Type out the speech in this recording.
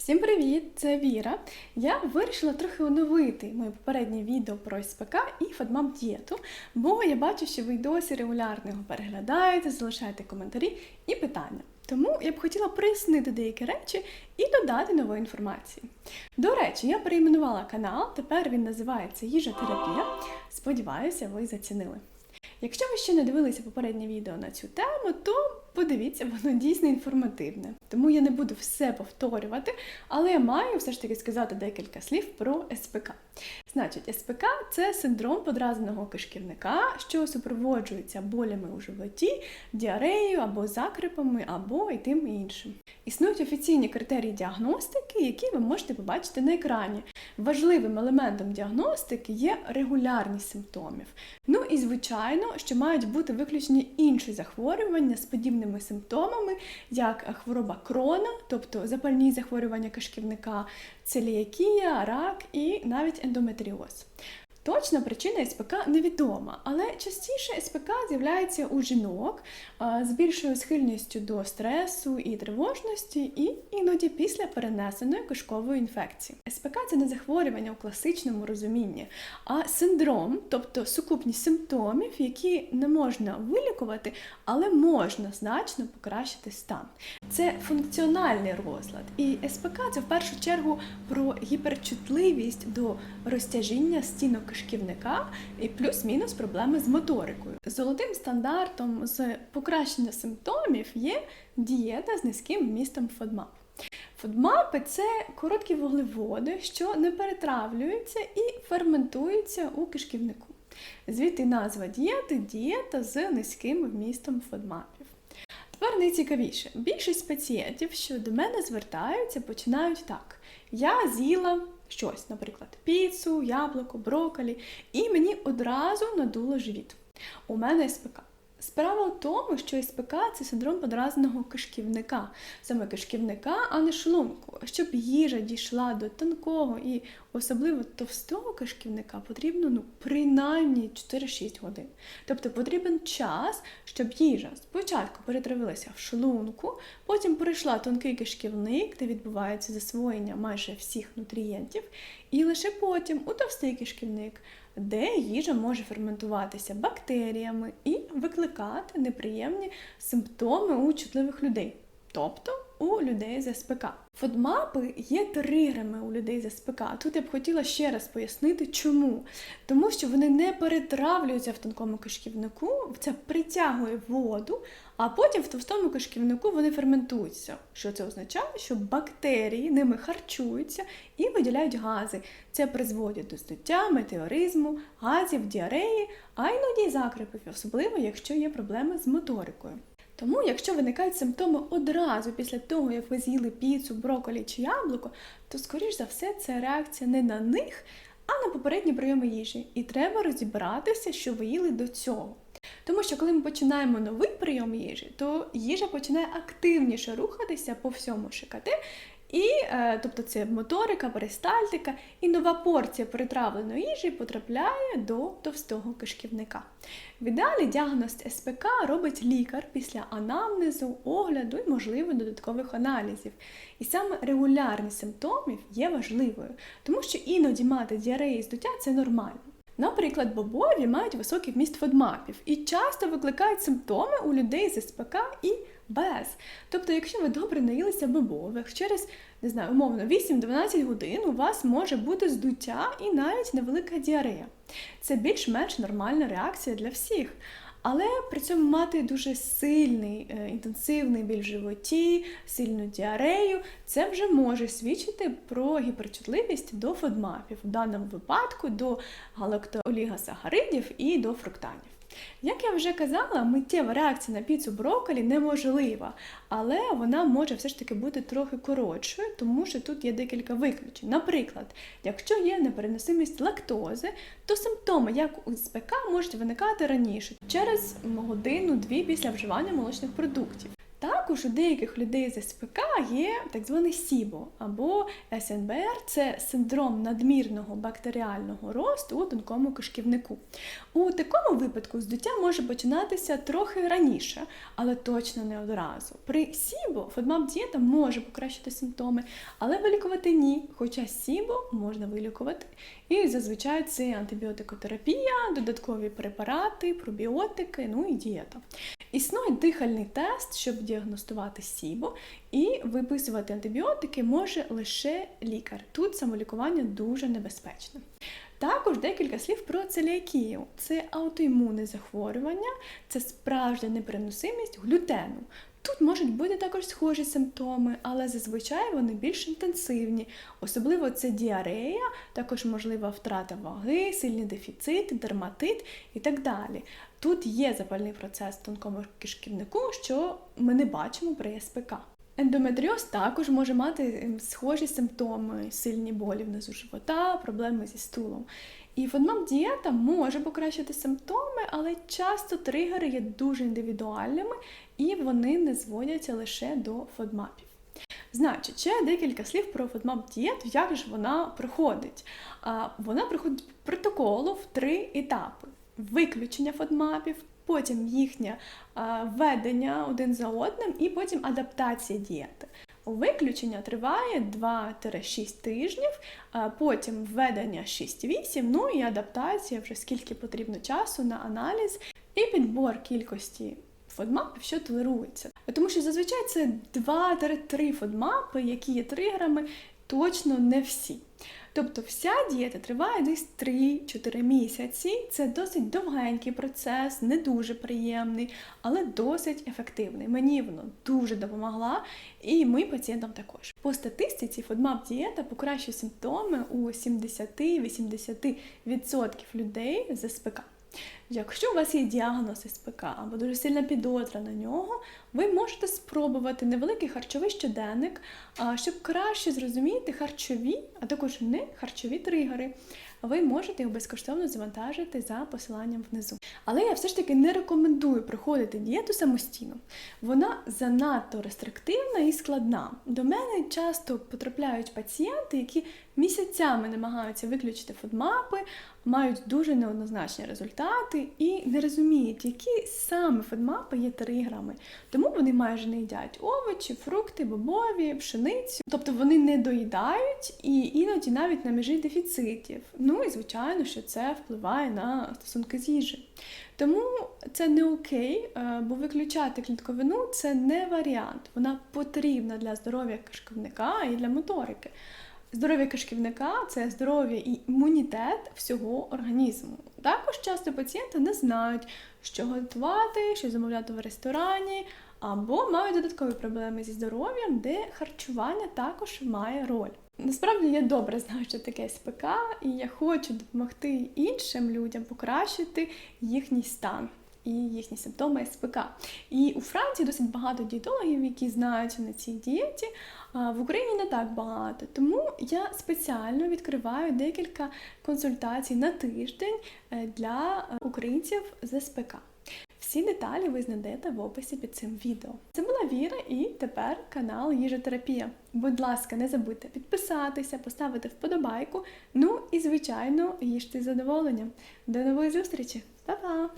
Всім привіт! Це Віра. Я вирішила трохи оновити моє попереднє відео про СПК і фадмам дієту, бо я бачу, що ви досі регулярно його переглядаєте, залишаєте коментарі і питання. Тому я б хотіла прояснити деякі речі і додати нової інформації. До речі, я перейменувала канал, тепер він називається Їжа терапія. Сподіваюся, ви зацінили. Якщо ви ще не дивилися попереднє відео на цю тему, то подивіться, воно дійсно інформативне. Тому я не буду все повторювати, але я маю все ж таки сказати декілька слів про СПК. Значить, СПК це синдром подразненого кишківника, що супроводжується болями у животі, діареєю або закрипами, або і тим і іншим. Існують офіційні критерії діагностики, які ви можете побачити на екрані. Важливим елементом діагностики є регулярність симптомів. Ну і звичайно, що мають бути виключені інші захворювання з подібними симптомами, як хвороба крона, тобто запальні захворювання кишківника, целіакія, рак і навіть ендометріоз. Точна причина СПК невідома, але частіше СПК з'являється у жінок з більшою схильністю до стресу і тривожності, і іноді після перенесеної кишкової інфекції. СПК це не захворювання у класичному розумінні, а синдром, тобто сукупність симптомів, які не можна вилікувати, але можна значно покращити стан. Це функціональний розлад, і СПК це в першу чергу про гіперчутливість до розтяжіння стінок кишківника і плюс-мінус проблеми з моторикою. Золотим стандартом з покращення симптомів є дієта з низьким вмістом FODMAP. FODMAP – це короткі вуглеводи, що не перетравлюються і ферментуються у кишківнику. Звідти назва дієти дієта з низьким вмістом FODMAPів. Тепер найцікавіше. Більшість пацієнтів, що до мене звертаються, починають так: я з'їла щось, наприклад, піцу, яблуко, брокколі, і мені одразу надуло живіт. У мене СПК. Справа в тому, що СПК це синдром подразненого кишківника, саме кишківника, а не шлунку. Щоб їжа дійшла до тонкого і особливо товстого кишківника, потрібно ну, принаймні 4-6 годин. Тобто потрібен час, щоб їжа спочатку перетравилася в шлунку, потім перейшла тонкий кишківник, де відбувається засвоєння майже всіх нутрієнтів, і лише потім у товстий кишківник де їжа може ферментуватися бактеріями і викликати неприємні симптоми у чутливих людей, тобто у людей з СПК. Фодмапи є тригерами у людей з СПК. Тут я б хотіла ще раз пояснити, чому. Тому що вони не перетравлюються в тонкому кишківнику, це притягує воду, а потім в товстому кишківнику вони ферментуються. Що це означає? Що бактерії ними харчуються і виділяють гази. Це призводить до здуття, метеоризму, газів, діареї, а іноді й закрипів, особливо якщо є проблеми з моторикою. Тому, якщо виникають симптоми одразу після того, як ви з'їли піцу, броколі чи яблуко, то, скоріш за все, це реакція не на них, а на попередні прийоми їжі. І треба розібратися, що ви їли до цього. Тому що коли ми починаємо новий прийом їжі, то їжа починає активніше рухатися по всьому ШКТ, і, е, тобто це моторика, перистальтика, і нова порція перетравленої їжі потрапляє до товстого кишківника. В ідеалі діагноз СПК робить лікар після анамнезу, огляду і, можливо, додаткових аналізів. І саме регулярність симптомів є важливою, тому що іноді мати діареї і здуття це нормально. Наприклад, бобові мають високий вміст фодмапів і часто викликають симптоми у людей з СПК і без. Тобто, якщо ви добре наїлися бобових, через не знаю, умовно 8-12 годин у вас може бути здуття і навіть невелика діарея. Це більш-менш нормальна реакція для всіх. Але при цьому мати дуже сильний, е, інтенсивний біль в животі, сильну діарею, це вже може свідчити про гіперчутливість до фодмапів, в даному випадку до галактоолігосахаридів і до фруктанів. Як я вже казала, миттєва реакція на піцу брокколі неможлива, але вона може все ж таки бути трохи коротшою, тому що тут є декілька виключень. Наприклад, якщо є непереносимість лактози, то симптоми, як у СПК, можуть виникати раніше через годину-дві після вживання молочних продуктів. Так, Також у деяких людей з СПК є так званий СІБО або СНБР це синдром надмірного бактеріального росту у тонкому кишківнику. У такому випадку здуття може починатися трохи раніше, але точно не одразу. При СІБО фодмап-дієта може покращити симптоми, але вилікувати ні. Хоча СІБО можна вилікувати. І зазвичай це антибіотикотерапія, додаткові препарати, пробіотики, ну і дієта. Існує дихальний тест, щоб діагностувати СІБО, і виписувати антибіотики може лише лікар. Тут самолікування дуже небезпечне. Також декілька слів про целіакію. Це аутоімунне захворювання, це справжня непереносимість глютену. Тут можуть бути також схожі симптоми, але зазвичай вони більш інтенсивні. Особливо це діарея, також можлива втрата ваги, сильний дефіцит, дерматит і так далі. Тут є запальний процес в тонкому кишківнику, що ми не бачимо при СПК. Ендометріоз також може мати ем, схожі симптоми, сильні болі внизу живота, проблеми зі стулом. І фодмап-дієта може покращити симптоми, але часто тригери є дуже індивідуальними і вони не зводяться лише до фодмапів. Значить, ще декілька слів про фодмап-дієту, як ж вона проходить. Вона проходить протоколу в три етапи: виключення фодмапів, потім їхнє введення один за одним, і потім адаптація дієти. Виключення триває 2-6 тижнів, потім введення 6-8, ну і адаптація вже скільки потрібно часу на аналіз і підбор кількості фодмапів, що толерується. Тому що зазвичай це 2-3 фодмапи, які є тригерами, точно не всі. Тобто вся дієта триває десь 3-4 місяці. Це досить довгенький процес, не дуже приємний, але досить ефективний. Мені воно дуже допомогла, і ми пацієнтам також. По статистиці фодмап дієта покращує симптоми у 70-80% людей з СПК. Якщо у вас є діагноз СПК або дуже сильна підозра на нього, ви можете спробувати невеликий харчовий щоденник, щоб краще зрозуміти харчові, а також не харчові тригери. Ви можете їх безкоштовно завантажити за посиланням внизу. Але я все ж таки не рекомендую проходити дієту самостійно. Вона занадто рестриктивна і складна. До мене часто потрапляють пацієнти, які місяцями намагаються виключити фудмапи, мають дуже неоднозначні результати і не розуміють, які саме фудмапи є тригерами. Тому вони майже не їдять овочі, фрукти, бобові, пшеницю. Тобто вони не доїдають і іноді навіть на межі дефіцитів. Ну і звичайно, що це впливає на стосунки з їжею. Тому це не окей, е, бо виключати клітковину це не варіант. Вона потрібна для здоров'я кишківника і для моторики. Здоров'я кишківника це здоров'я і імунітет всього організму. Також часто пацієнти не знають, що готувати, що замовляти в ресторані, або мають додаткові проблеми зі здоров'ям, де харчування також має роль. Насправді я добре знаю, що таке СПК, і я хочу допомогти іншим людям покращити їхній стан і їхні симптоми СПК. І у Франції досить багато дієтологів, які знають на цій дієті. А в Україні не так багато. Тому я спеціально відкриваю декілька консультацій на тиждень е, для е, українців з СПК. Всі деталі ви знайдете в описі під цим відео. Це була Віра і тепер канал Їжотерапія. Будь ласка, не забудьте підписатися, поставити вподобайку. Ну і, звичайно, їжте з задоволенням. До нової зустрічі! Па-па!